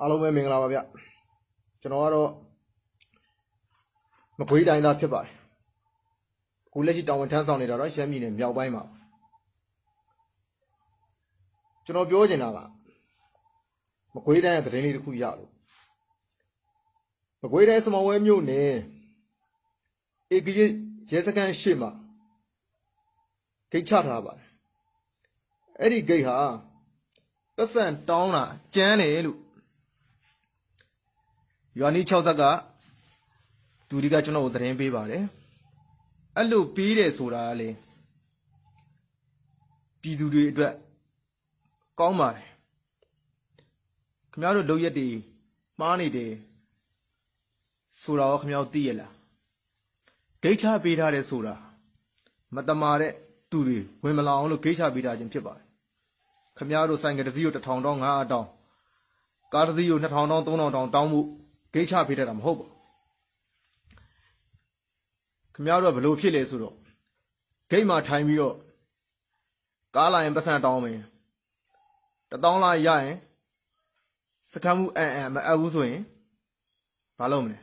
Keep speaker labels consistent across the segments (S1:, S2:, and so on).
S1: အားလုံးပဲမင်္ဂလာပါဗျကျွန်တော်ကတော့မကွေးတိုင်းသားဖြစ်ပါတယ်အခုလက်ရှိတောင်ဝန်ထမ်းဆောင်နေတာတော့ရှမ်းပြည်နယ်မြောက်ပိုင်းမှာကျွန်တော်ပြောချင်တာကမကွေးတိုင်းရဲ့သတင်းလေးတစ်ခုရလို့မကွေးတိုင်းစမောင်ဝဲမြို့နယ်ဧကကြီးရဲစခန်းရှိမှာဂိတ်ချထားပါတယ်အဲ့ဒီဂိတ်ဟာပတ်စံတောင်းတာကျန်းတယ်လို့ ရွာနီး6ဇက်ကသူဒီကကျွန်တော်ကိုသတင်းပေးပါတယ်အဲ့လိုပေးတယ်ဆိုတာကလေပြည်သူတွေအတွက်ကောင်းပါတယ်ခင်ဗျားတို့လုံရက်တွေမှားနေတယ်ဆိုတာရောခင်ဗျားတို့သိရလားဂိတ်ချပေးထားတယ်ဆိုတာမတမာတဲ့သူတွေဝင်မလာအောင်လို့ဂိတ်ချပေးထားခြင်းဖြစ်ပါတယ်ခင်ဗျားတို့ဆိုင်ကတစ်စီးကို1000တောင်း900တောင်းကားတစ်စီးကို2000တောင်း3000တောင်းတောင်းမှု ဂိတ်ချပေးတတ်တာမဟုတ်ပါဘူးခင်ဗျားတို့ကဘလို့ဖြစ်လဲဆိုတော့ဂိတ်မှာထိုင်ပြီးတော့ကားလာရင်ပတ်စံတောင်းမယ်တတောင်းလာရရင်စကမ်းမှုအန်အန်မအပ်ဘူးဆိုရင်ဘာလုပ်မလဲ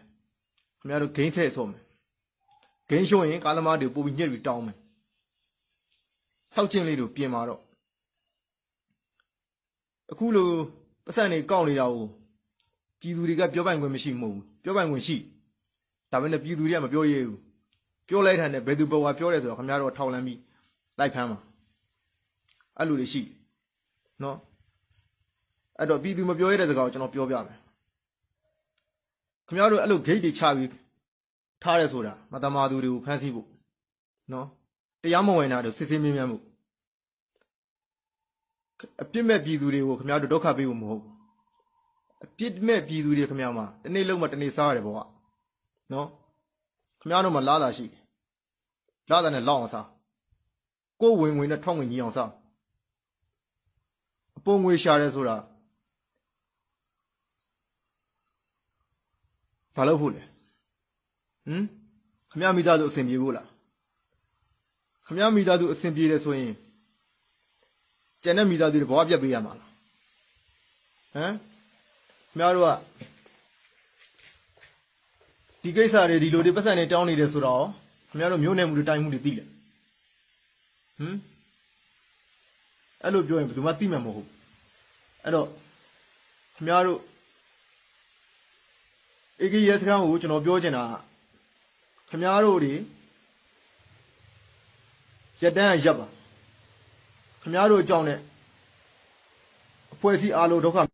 S1: ခင်ဗျားတို့ဂိမ်းထည့်ဆိုမယ်ဂိမ်းရှုံးရင်ကားသမားတွေပို့ပြီးညှက်ပြီးတောင်းမယ်စောက်ချင်းလေးတို့ပြင်มาတော့အခုလိုပတ်စံတွေကောက်နေတာကို ပြည်သူတွေကပြောပိုင်ခွင့်မရှိမဟုတ်ဘူးပြောပိုင်ခွင့်ရှိဒါပေမဲ့ပြည်သူတွေကမပြောရဘူးပြောလိုက်တဲ့နဲ့ဘယ်သူဘဝပြောတယ်ဆိုတော့ခင်ဗျားတို့ထောက်လန်းပြီးလိုက်ဖမ်းပါအဲ့လိုတွေရှိနော်အဲ့တော့ပြည်သူမပြောရတဲ့စကားကိုကျွန်တော်ပြောပြမယ်ခင်ဗျားတို့အဲ့လိုဂိတ်တွေချပြီးထားရဲဆိုတာမတမာသူတွေကိုဖမ်းဆီးဖို့နော်တရားမဝင်တာတို့စစ်စစ်မြင်းမြန်းမှုအပြစ်မဲ့ပြည်သူတွေကိုခင်ဗျားတို့ဒုက္ခပေးဖို့မဟုတ်ဘူး အပြစ်မဲ့ပြည်သူတွေခင်ဗျားမှာတနေ့လုံးမှတနေ့စားရတယ်ပေါ့ကနော်ခင်ဗျားတို့မှာလာတာရှိတယ်လာတာနဲ့လောက်အောင်စားကိုယ်ဝင်ဝင်နဲ့ထောက်ဝင်ကြီးအောင်စားအပုံငွေရှာရဲဆိုတာဘာလို့ဖို့လဲဟမ်ခင်ဗျားမိသားစုအဆင်ပြေဖို့လားခင်ဗျားမိသားစုအဆင်ပြေတယ်ဆိုရင်ကျန်တဲ့မိသားစုတွေဘဝပြတ်ပေးရမှာလားဟမ် ခင်ဗျားတို့ကဒီကိစ္စတွေဒီလိုတွေပတ်စံတွေတောင်းနေတယ်ဆိုတော့ခင်ဗျားတို့မျိုးနယ်မှုတွေတိုင်းမှုတွေသိတယ်ဟမ်အဲ့လိုပြောရင်ဘယ်သူမှသိမှာမဟုတ်ဘူးအဲ့တော့ခင်ဗျားတို့အေကီရဲစခန်းကိုကျွန်တော်ပြောချင်တာကခင်ဗျားတို့တွေရက်တန်းကရက်ပါခင်ဗျားတို့အကြောင်းနဲ့အဖွဲ့အစည်းအားလုံးဒုက္ခ